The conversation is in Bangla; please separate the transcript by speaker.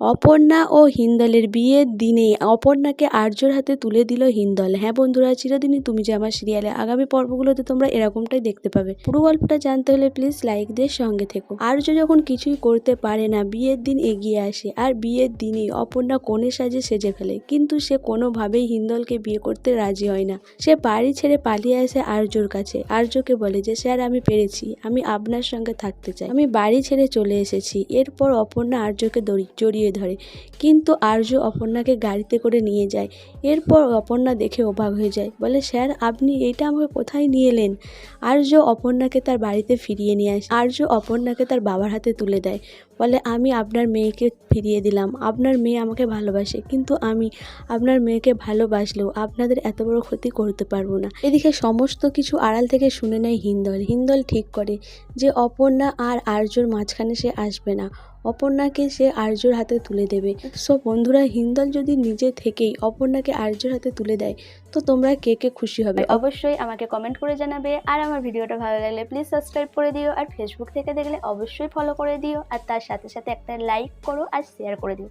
Speaker 1: অপর্ণা ও হিন্দলের বিয়ের দিনে অপর্ণাকে আর্যর হাতে তুলে দিল হিন্দল। হ্যাঁ বন্ধুরা, চিরদিনই তুমি যে আমার সিরিয়ালে আগামী পর্বগুলোতে তোমরা এরকমটাই দেখতে পাবে। পুরো গল্পটা জানতে হলে প্লিজ লাইক দিয়ে সঙ্গে থেকো। আর্য যখন কিছুই করতে পারে না, বিয়ের দিন এগিয়ে আসে আর বিয়ের দিনেই অপর্ণা কনে সাজে সেজে ফেলে। কিন্তু সে কোনোভাবেই হিন্দলকে বিয়ে করতে রাজি হয় না। সে বাড়ি ছেড়ে পালিয়ে আসে আর্যর কাছে। আর্যকে বলে যে, স্যার, আমি পেরেছি। আমি আপনার সঙ্গে থাকতে চাই। আমি বাড়ি ছেড়ে চলে এসেছি। এরপর অপর্ণা আর্যকে দড়ি- জড়িয়ে ধরে। কিন্তু আর্য অপর্ণাকে গাড়িতে করে নিয়ে যায়। এরপর অপর্ণা দেখে অবাক হয়ে যায়। বলে, স্যার, আপনি এটা আমাকে কোথায় নিয়ে এলেন? আর্য অপর্ণাকে তার বাড়িতে ফিরিয়ে নিয়ে আসে। আর্য অপর্ণাকে তার বাবার হাতে তুলে দেয়। বলে, আমি আপনার মেয়েকে ফিরিয়ে দিলাম। আপনার মেয়ে আমাকে ভালোবাসে। কিন্তু আমি আপনার মেয়েকে ভালোবাসলেও আপনাদের এত বড় ক্ষতি করতে পারব না। এদিকে সমস্ত কিছু আড়াল থেকে শুনে নেয় হিন্দল। হিন্দল ঠিক করে যে, অপর্ণা আর আর্যর মাঝখানে সে আসবে না। অপর্ণাকে সে আর্যর হাতে তুলে দেবে। সো বন্ধুরা হিন্দল যদি নিজে থেকেই অপর্ণাকে আর্যর হাতে তুলে দেয়, তো তোমরা কে কে খুশি হবে?
Speaker 2: অবশ্যই আমাকে কমেন্ট করে জানাবে। আর আমার ভিডিওটা ভালো লাগলে প্লিজ সাবস্ক্রাইব করে দিও। আর ফেসবুক থেকে দেখলে অবশ্যই ফলো করে দিও। আর তার সাথে সাথে একটা লাইক করো আর শেয়ার করে দিও।